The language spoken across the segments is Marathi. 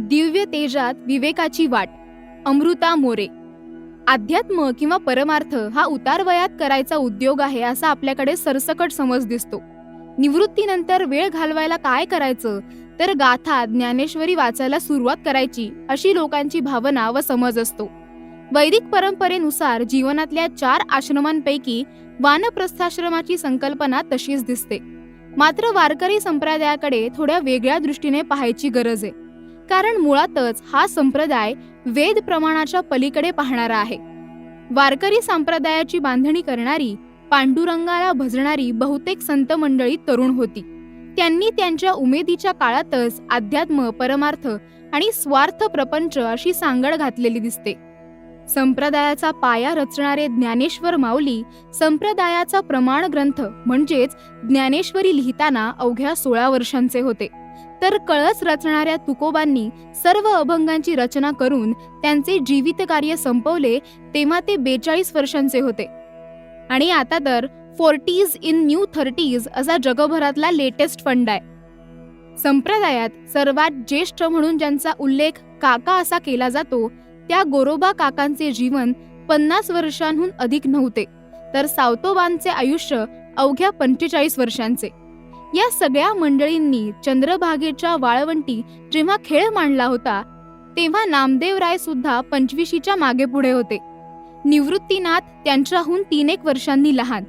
दिव्य तेजात विवेकाची वाट अमृता मोरे. अध्यात्म किंवा परमार्थ हा उतार वयात करायचा उद्योग आहे असा आपल्याकडे सरसकट समज दिसतो. निवृत्तीनंतर वेळ घालवायला काय करायचं? तर गाथा ज्ञानेश्वरी वाचायला सुरुवात करायची अशी लोकांची भावना व समज असतो. वैदिक परंपरेनुसार जीवनातल्या चार आश्रमांपैकी वानप्रस्थाश्रमाची संकल्पना तशीच दिसते. मात्र वारकरी संप्रदायाकडे थोड्या वेगळ्या दृष्टीने पाहायची गरज आहे. कारण मुळातच हा संप्रदाय वेद प्रमाणाच्या पलीकडे पाहणारा आहे. वारकरी संप्रदायाची बांधणी करणारी पांडुरंगाला भजणारी बहुतेक संत मंडळी तरुण होती. त्यांनी त्यांच्या उमेदीच्या काळातच अध्यात्म परमार्थ आणि स्वार्थ प्रपंच अशी सांगड घातलेली दिसते. संप्रदायाचा पाया रचणारे ज्ञानेश्वर माऊली संप्रदायाचा प्रमाण ग्रंथ म्हणजेच ज्ञानेश्वरी लिहिताना अवघ्या सोळा वर्षांचे होते. तर कळस रचणाऱ्या तुकोबांनी सर्व अभंगांची रचना करून त्यांचे जीवित कार्य संपवले तेव्हा ते बेचाळीस वर्षांचे होते. आणि आता तर फोर्टीज इन न्यू थर्टीज असा जगभरातला लेटेस्ट फंड आहे. संप्रदायात सर्वात ज्येष्ठ म्हणून ज्यांचा उल्लेख काका असा केला जातो त्या गोरोबा काकांचे जीवन पन्नास वर्षांहून अधिक नव्हते तर सावतोबांचे आयुष्य अवघ्या पंचेचाळीस वर्षांचे. या सगळ्या मंडळींनी चंद्रभागेच्या वाळवंटी जेव्हा खेळ मांडला होता तेव्हा नामदेवराय सुद्धा पंचवीशीच्या मागे पुढे होते. निवृत्तीनाथ त्यांच्याहून तीन एक वर्षांनी लहान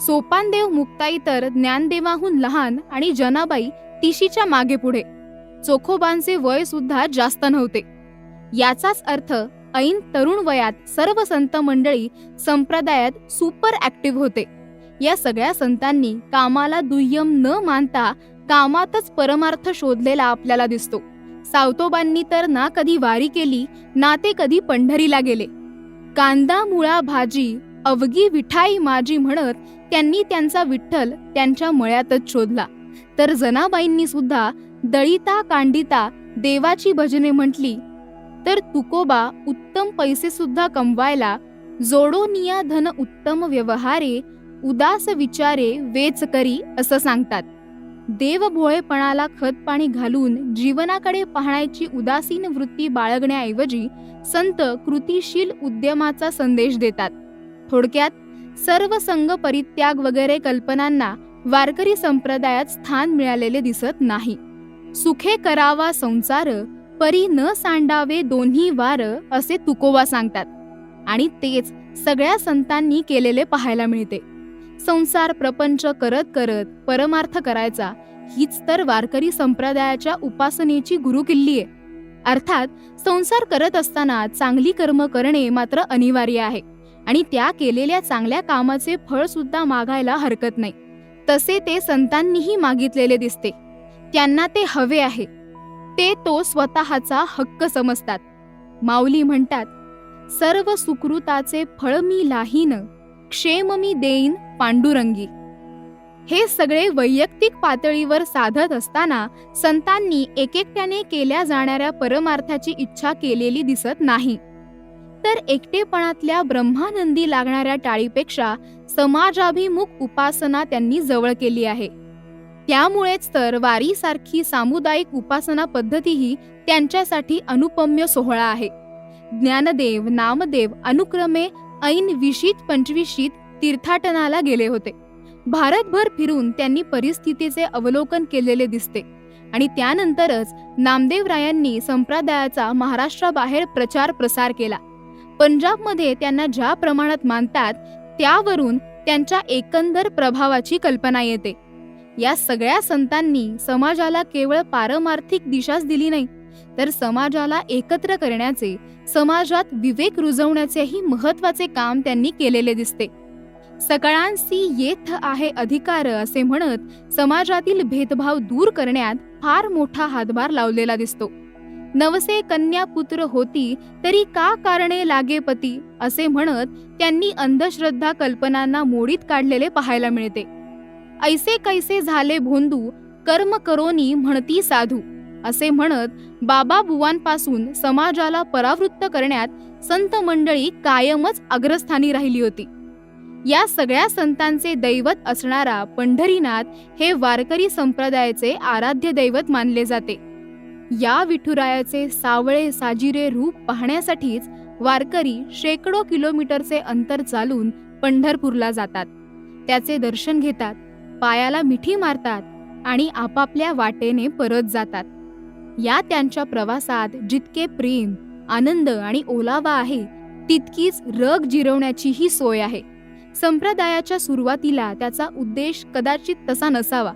सोपानदेव मुक्ताई तर ज्ञानदेवाहून लहान आणि जनाबाई तिशीच्या मागे पुढे. चोखोबांचे वय सुद्धा जास्त नव्हते. याचाच अर्थ ऐन तरुण वयात सर्व संत मंडळी संप्रदायात सुपर ऍक्टिव्ह होते. या सगळ्या संतांनी कामाला दुय्यम न मानता कामातच परमार्थ शोधलेला आपल्याला दिसतो. सावतोबांनी तर ना कधी वारी केली ना ते कधी पंढरीला गेले. कांदा मुळा भाजी अवगी विठाई माझी म्हणत त्यांनी त्यांचा विठ्ठल त्यांच्या मळ्यातच शोधला. तर जनाबाईंनी सुद्धा दळिता कांडिता देवाची भजने म्हटली तर तुकोबा उत्तम पैसे सुद्धा कमवायला जोडोनिया धन उत्तम व्यवहारे उदास विचारे वेच करी असं सांगतात. देवभोळेपणाला खत पाणी घालून जीवनाकडे पाहण्याची उदासीन वृत्ती बाळगण्याऐवजी संत कृतीशील उद्यमाचा संदेश देतात. थोडक्यात सर्व संघ परित्याग वगैरे कल्पनांना वारकरी संप्रदायात स्थान मिळालेले दिसत नाही. सुखे करावा संसार परी न सांडावे दोन्ही वार असे तुकोबा सांगतात. आणि तेच सगळ्या संतांनी केलेले पाहायला मिळते. संसार प्रपंच करत करत परमार्थ करायचा हीच तर वारकरी संप्रदायाच्या उपासनेची गुरुकिल्ली आहे. अर्थात संसार करत असताना चांगली कर्म करणे मात्र अनिवार्य आहे. आणि त्या केलेल्या चांगल्या कामाचे फळ सुद्धा मागायला हरकत नाही. तसे ते संतांनीही मागितलेले दिसते. त्यांना ते हवे आहे. ते तो स्वतःचा हक्क समजतात. माऊली म्हणतात सर्व सुकृताचे फळ मी लाहीन क्षेम मी देईन पांडुरंगी. हे सगळे वैयक्तिक पातळीवर साधत असताना संतांनी एकेकट्याने केल्या जाणाऱ्या परमार्थाची इच्छा केलेली दिसत नाही. तर एकटेपणातल्या ब्रह्मानंदी लागणाऱ्या टाळीपेक्षा समाजाभिमुख उपासना त्यांनी जवळ केली आहे. त्यामुळेच तर वारीसारखी सामुदायिक उपासना पद्धतीही त्यांच्यासाठी अनुपम्य सोहळा आहे. ज्ञानदेव नामदेव अनुक्रमे ऐन विशीत पंचविशीत तीर्थाटनाला गेले होते. भारतभर फिरून त्यांनी परिस्थितीचे अवलोकन केलेले दिसते. आणि त्यानंतरच नामदेवरायांनी संप्रदायाचा महाराष्ट्राबाहेर प्रचार प्रसार केला. पंजाबमध्ये त्यांना ज्या प्रमाणात मानतात त्यावरून त्यांच्या एकंदर प्रभावाची कल्पना येते. या सगळ्या संतांनी समाजाला केवळ पारमार्थिक दिशाच दिली नाही तर समाजाला एकत्र करण्याचे समाजात विवेक रुजवण्याचेही महत्त्वाचे काम त्यांनी केलेले दिसते. सकळांसी येथ आहे अधिकार असे म्हणत समाजातील भेदभाव दूर करण्यात फार मोठा हातभार लावलेला दिसतो. नवसे कन्या पुत्र होती तरी का कारणे लागे पती असे म्हणत त्यांनी अंधश्रद्धा कल्पनांना मोडीत काढलेले पाहायला मिळते. ऐसे कैसे झाले भोंदू कर्म करोनी म्हणती साधू. असे म्हणत बाबा बुवांपासून समाजाला परावृत्त करण्यात संत मंडळी कायमच अग्रस्थानी राहिली होती. या सगळ्या संतांचे दैवत असणारा पंढरीनाथ हे वारकरी संप्रदायाचे आराध्य दैवत मानले जाते. या विठुरायाचे सावळे साजिरे रूप पाहण्यासाठीच वारकरी शेकडो किलोमीटरचे अंतर चालून पंढरपूरला जातात. त्याचे दर्शन घेतात. पायाला मिठी मारतात आणि आपापल्या वाटेने परत जातात. या त्यांच्या प्रवासात जितके प्रेम आनंद आणि ओलावा आहे तितकीच रग जिरवण्याचीही सोय आहे. संप्रदायाच्या सुरुवातीला त्याचा उद्देश कदाचित तसा नसावा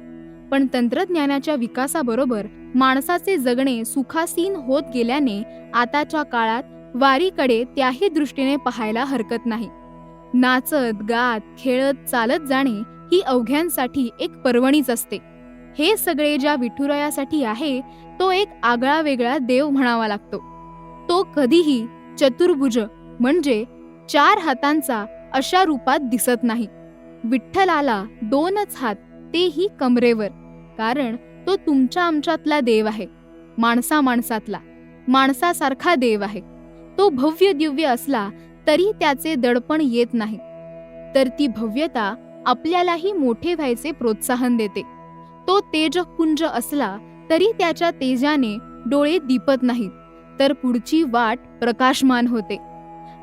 पण तंत्रज्ञानाच्या विकासाबरोबर माणसाचे जगणे सुखासीन होत गेल्याने आताच्या काळात वारीकडे त्याही दृष्टीने पाहायला हरकत नाही. नाचत गात खेळत चालत जाणे ही अवघ्यांसाठी एक पर्वणीच असते. हे सगळे ज्या विठुरायासाठी आहे तो एक आगळा वेगळा देव म्हणावा लागतो. तो कधीही चतुर्भुज म्हणजे चार हातांचा अशा रूपात दिसत नाही. विठ्ठलाला दोनच हात तेही कमरेवर कारण तो तुमच्या आमच्यातला देव आहे माणसा माणसातला माणसासारखा देव आहे. तो भव्य दिव्य असला तरी त्याचे दडपण येत नाही. तर ती भव्यता आपल्यालाही मोठे व्हायचे प्रोत्साहन देते. तो तेजपुंज असला तरी त्याच्या तेजाने डोळे दीपत नाहीत तर पुढची वाट प्रकाशमान होते.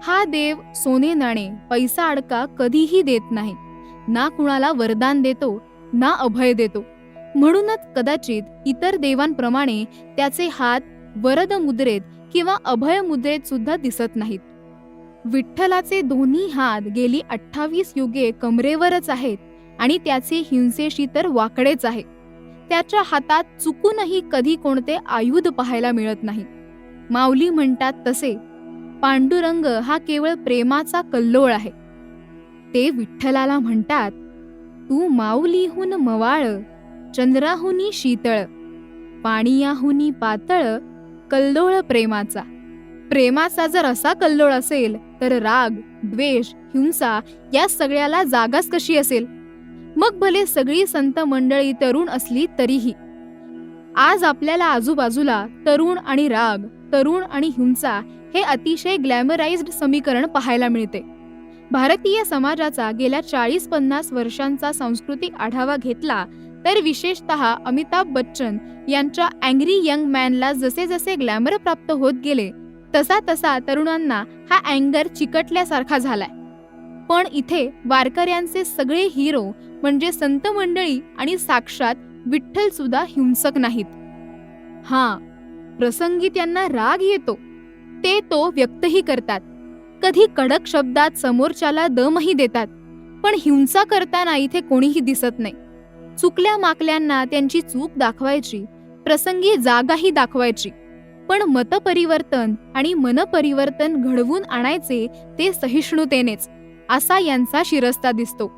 हा देव सोने नाणे पैसा अडका कधीही देत नाही. ना कुणाला वरदान देतो ना अभय देतो. म्हणूनच कदाचित इतर देवांप्रमाणे त्याचे हात वरद मुद्रेत किंवा अभय मुद्रेत सुद्धा दिसत नाहीत. विठ्ठलाचे दोन्ही हात गेली अठ्ठावीस युगे कमरेवरच आहेत आणि त्याचे हिंसेशी तर वाकडेच आहे त्याच्या हातात चुकूनही कधी कोणते आयुध पाहायला मिळत नाही. माऊली म्हणतात तसे पांडुरंग हा केवळ प्रेमाचा कल्लोळ आहे. ते विठ्ठलाला म्हणतात तू माऊलीहून मवाळ चंद्राहुनी शीतळ पाणीयाहुनी पातळ कल्लोळ प्रेमाचा. प्रेमाचा जर असा कल्लोळ असेल तर राग द्वेष हिंसा या सगळ्याला जागाच कशी असेल? मग भले सगळी संत मंडळी तरुण असली तरीही. आज आपल्याला आजूबाजूला तरुण आणि राग तरुण आणि हिंसा हे अतिशय ग्लॅमराइज्ड समीकरण पाहायला मिळते. भारतीय समाजाचा गेल्या चाळीस पन्नास वर्षांचा सांस्कृतिक आढावा घेतला तर विशेषत अमिताभ बच्चन यांच्या अँग्री यंग मॅनला जसे जसे ग्लॅमर प्राप्त होत गेले तसा तसा तरुणांना हा अँगर चिकटल्यासारखा झालाय. पण इथे वारकऱ्यांचे सगळे हिरो म्हणजे संत मंडळी आणि साक्षात विठ्ठल सुद्धा हिंसक नाहीत. हा प्रसंगी त्यांना राग येतो. ते तो व्यक्तही करतात. कधी कडक शब्दात समोरच्याला दमही देतात. पण हिंसा करताना इथे कोणीही दिसत नाही. चुकल्या माकल्यांना त्यांची चूक दाखवायची प्रसंगी जागाही दाखवायची. पण मतपरिवर्तन आणि मनपरिवर्तन घडवून आणायचे ते सहिष्णुतेनेच असा यांचा शिरस्ता दिसतो.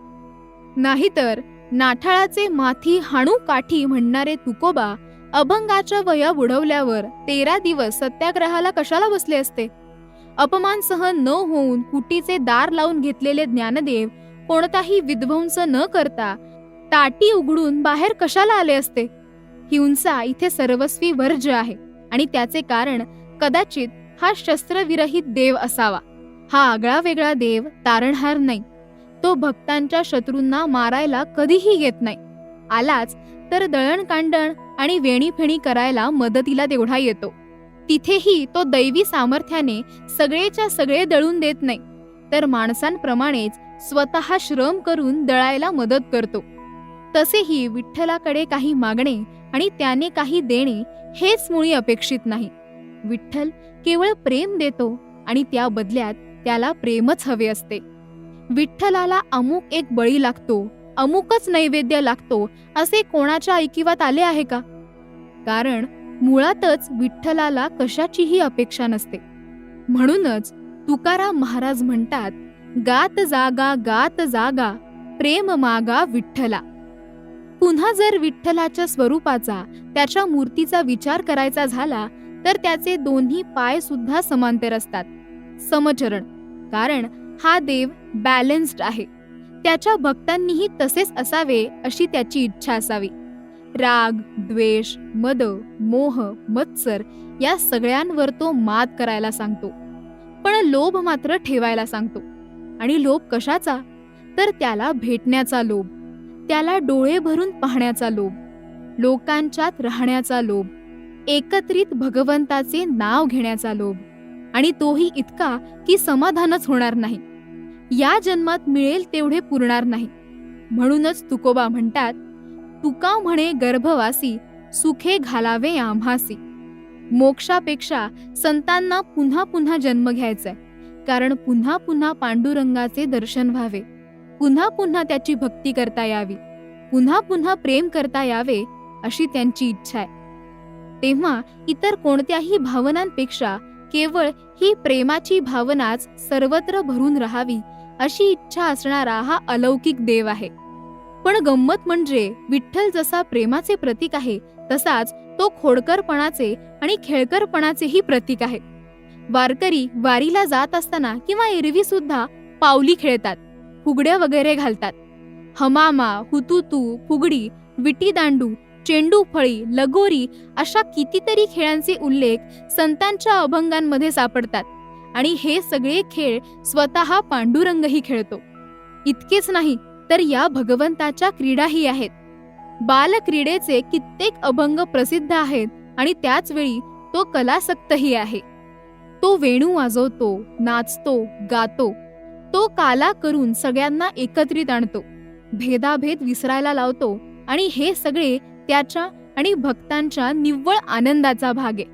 नाहीतर नाठाळाचे माथी हाणू काठी म्हणणारे तुकोबा अभंगाच्या वया बुडवल्यावर तेरा दिवस सत्याग्रहाला कशाला बसले असते? अपमान सहन न होऊन कुटीचे दार लावून घेतलेले ज्ञानदेव कोणताही विध्वंस न करता ताटी उघडून बाहेर कशाला आले असते? हिंसा इथे सर्वस्वी वर्ज्य आहे. आणि त्याचे कारण कदाचित हा शस्त्रविरहित देव असावा. हा आगळा वेगळा देव तारणहार नाही. तो भक्तांच्या शत्रूंना मारायला कधीही येत नाही. आलाच तर दळणकांडण आणि वेणीफेणी करायला मदतीला तेवढा येतो. तिथेही तो दैवी सामर्थ्याने सगळेच्या सगळे दळून देत नाही. तर माणसांप्रमाणेच स्वतः श्रम करून दळायला मदत करतो. तसेही विठ्ठलाकडे काही मागणे आणि त्याने काही देणे हेच मुळी अपेक्षित नाही. विठ्ठल केवळ प्रेम देतो आणि त्या बदल्यात त्याला प्रेमच हवे असते. विठ्ठलाला अमुक एक बळी लागतो अमुकच नैवेद्य लागतो असे कोणाच्या ऐकिवात आले आहे का? कारण मुळातच विठ्ठलाला कशाचीही अपेक्षा नसते. म्हणूनच तुकाराम महाराज म्हणतात गात जागा गात जागा प्रेम मागा विठ्ठला. पुन्हा जर विठ्ठलाच्या स्वरूपाचा त्याच्या मूर्तीचा विचार करायचा झाला तर त्याचे दोन्ही पाय सुद्धा समांतर असतात. समचरण. कारण हा देव बॅलन्स्ड आहे. त्याच्या भक्तांनीही तसेच असावे अशी त्याची इच्छा असावी. राग द्वेष मद मोह मत्सर या सगळ्यांवर तो मात करायला सांगतो. पण लोभ मात्र ठेवायला सांगतो. आणि लोभ कशाचा? तर त्याला भेटण्याचा लोभ. त्याला डोळे भरून पाहण्याचा लोभ लोकांच्यात राहण्याचा लोभ एकत्रित भगवंताचे नाव घेण्याचा लोभ आणि तोही इतका की समाधानच होणार नाही. या जन्मात मिळेल तेवढे पुरणार नाही. म्हणूनच तुकोबा म्हणतात तुका म्हणे गर्भवासी सुखे घालावे आम्हासी. मोक्षापेक्षा संतांना पुन्हा पुन्हा जन्म घ्यायचाय कारण पुन्हा पुन्हा पांडुरंगाचे दर्शन व्हावे. पुन्हा पुन्हा त्याची भक्ती करता यावी. पुन्हा पुन्हा प्रेम करता यावे अशी त्यांची इच्छा आहे. तेव्हा इतर कोणत्याही भावनांपेक्षा केवळ ही प्रेमाची भावनाच सर्वत्र भरून राहावी अशी इच्छा असणारा हा अलौकिक देव आहे. पण गंमत म्हणजे विठ्ठल जसा प्रेमाचे प्रतीक आहे तसाच तो खोडकरपणाचे आणि खेळकरपणाचेही प्रतीक आहे. वारकरी वारीला जात असताना किंवा एरवी सुद्धा पावली खेळतात. फुगड्या वगैरे घालतात. हमामा हुतुतू फुगडी विटी दांडू चेंडू फळी लगोरी अशा कितीतरी खेळांचे उल्लेख संतांच्या अभंगांमध्ये सापडतात आणि हे सगळे खेळ स्वतः पांडुरंगही खेळतो. इतकेच नाही तर या भगवंताच्या क्रीडाही आहेत. बालक्रीडेचे कित्येक अभंग प्रसिद्ध आहेत आणि त्याच वेळी तो कलासक्तही आहे. तो वेणू वाजवतो नाचतो गातो तो काला करून सगळ्यांना एकत्रित आणतो. भेदाभेद विसरायला लावतो आणि हे सगळे त्याच्या आणि भक्तांच्या निव्वळ आनंदाचा भाग आहे.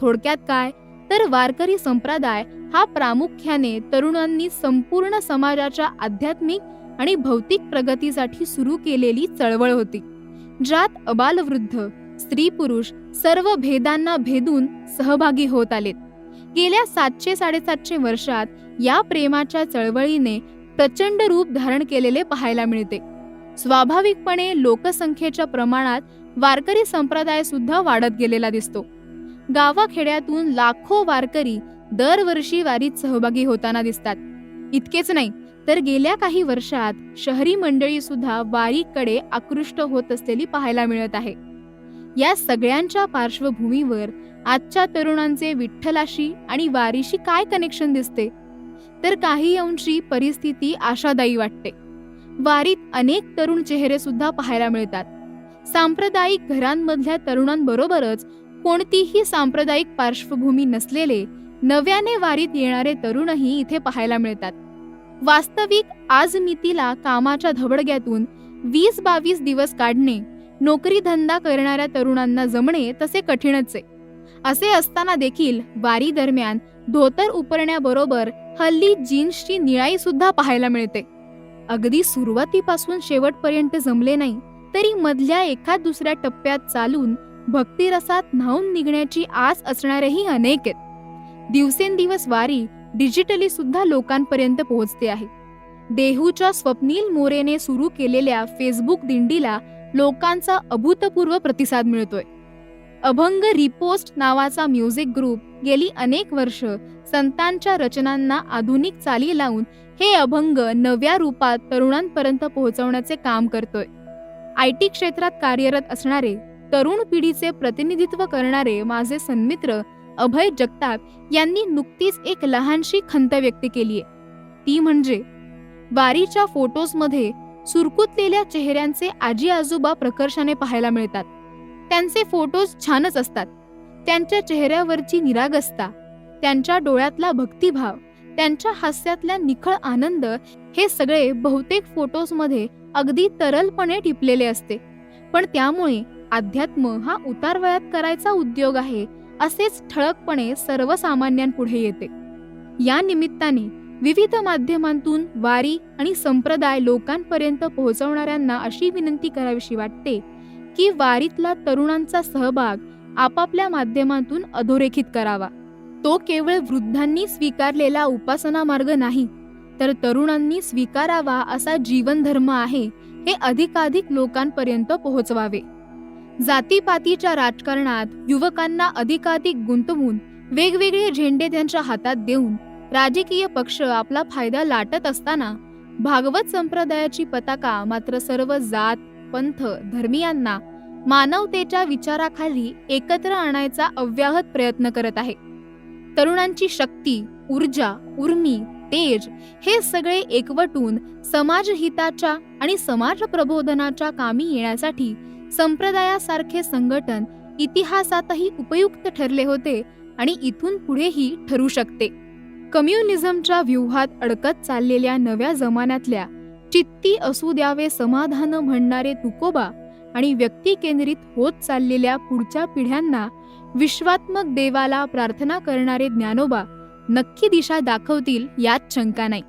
थोडक्यात काय? तर वारकरी संप्रदाय हा प्रामुख्याने तरुणांनी संपूर्ण समाजाच्या आध्यात्मिक आणि भौतिक प्रगतीसाठी सुरू केलेली चळवळ होती. ज्यात अबालवृद्ध स्त्री पुरुष सर्व भेदांना भेदून सहभागी होत आलेत. गेल्या सातशे साडेसातशे वर्षात या प्रेमाच्या चळवळीने प्रचंड रूप धारण केलेले पाहायला मिळते. स्वाभाविकपणे लोकसंख्येच्या प्रमाणात वारकरी संप्रदाय सुद्धा वाढत गेलेला दिसतो. गावाखेड्यातून लाखो वारकरी दरवर्षी वारीत सहभागी होताना दिसतात. इतकेच नाही तर गेल्या काही वर्षात शहरी मंडळी सुद्धा वारीकडे आकृष्ट होत असलेली पाहायला मिळत आहे. या सगळ्यांच्या पार्श्वभूमीवर आजच्या तरुणांचे विठ्ठलाशी आणि वारीशी काय कनेक्शन दिसते? तर काही अंशी परिस्थिती आशादायी वाटते. वारीत अनेक तरुण चेहरे सुद्धा पाहायला मिळतात. सांप्रदायिक घरांमधल्या तरुणांबरोबरच कोणतीही सांप्रदायिक पार्श्वभूमी नसलेले नव्याने वारीत येणारे तरुणही इथे पाहायला मिळतात. वास्तविक आज मितीला कामाच्या धबडग्यातून वीस बावीस दिवस काढणे नोकरी धंदा करणाऱ्या तरुणांना जमणे तसे कठीणच आहे. असे असताना देखील वारी दरम्यान धोतर उपरण्याबरोबर हल्ली जीन्सची निळाई सुद्धा पाहायला मिळते. अगदी सुरुवातीपासून शेवटपर्यंत जमले नाही तरी मधल्या एका दुसऱ्या टप्प्यात चालून भक्तिरसात न्हावून निघण्याची आस असणारेही अनेक आहेत. दिवसेंदिवस वारी डिजिटली सुद्धा लोकांपर्यंत पोहोचते आहे. देहूच्या स्वप्नील मोरेने सुरू केलेल्या फेसबुक दिंडीला लोकांचा अभूतपूर्व प्रतिसाद मिळतोय. अभंग रिपोस्ट नावाचा म्युझिक ग्रुप गेली अनेक वर्ष संतांच्या रचनांना आधुनिक चाली लावून हे अभंग नव्या रूपात तरुणांपर्यंत पोहोचवण्याचे काम करतोय. आय टी क्षेत्रात कार्यरत असणारे तरुण पिढीचे प्रतिनिधित्व करणारे माझे सन्मित्र अभय जगताप यांनी नुकतीच एक लहानशी खंत व्यक्त केली आहे. ती म्हणजे वारीच्या फोटोजमध्ये सुरकुतलेल्या चेहऱ्यांचे आजी आजोबा प्रकर्षाने पाहायला मिळतात. त्यांचे फोटोज छानच असतात. त्यांच्या चेहऱ्यावरची निरागसता त्यांच्या डोळ्यातला भक्तिभाव त्यांच्या हास्यातल्या निखळ आनंद हे सगळे बहुतेक फोटोजमध्ये अगदी तरलपणे टिपलेले असते. पण त्यामुळे अध्यात्म हा उतार वयात करायचा उद्योग आहे असेच ठळकपणे सर्वसामान्यांपुढे येते. या निमित्ताने विविध माध्यमांतून वारी आणि संप्रदाय लोकांपर्यंत पोहोचवणाऱ्यांना अशी विनंती करावीशी वाटते की वारीतला तरुणांचा सहभाग आपापल्या माध्यमातून अधोरेखित करावा. तो केवळ वृद्धांनी स्वीकारलेला उपासना मार्ग नाही तर तरुणांनी स्वीकारावा असा जीवनधर्म आहे हे अधिकाधिक लोकांपर्यंत पोहोचवावे. जातीपातीच्या राजकारणात युवकांना अधिकाधिक गुंतवून वेगवेगळे झेंडे त्यांच्या हातात देऊन राजकीय पक्ष आपला फायदा लाटत असताना भागवत संप्रदायाची पताका मात्र सर्व जात पंथ धर्मियांना मानवतेच्या विचाराखाली एकत्र आणायचा अव्याहत प्रयत्न करत आहे. तरुणांची शक्ती ऊर्जा उर्मी तेज हे सगळे एकवटून समाजहिताच्या आणि समाज प्रबोधनाच्या कामी येण्यासाठी संप्रदायासारखे संघटन इतिहासातही उपयुक्त ठरले होते आणि इथून पुढेही ठरू शकते. कम्युनिझमच्या व्यूहात अडकत चाललेल्या नव्या जमान्यातल्या चित्ती असू द्यावे समाधान म्हणणारे तुकोबा आणि व्यक्तिकेंद्रित होत चाललेल्या पुढच्या पिढ्यांना विश्वात्मक देवाला प्रार्थना करणारे ज्ञानोबा नक्की दिशा दाखवतील यात शंका नाही.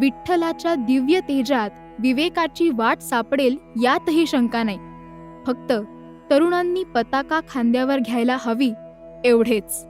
विठ्ठलाच्या दिव्य तेजात विवेकाची वाट सापडेल यातही शंका नाही. फक्त तरुणांनी पताका खांद्यावर घ्यायला हवी एवढेच.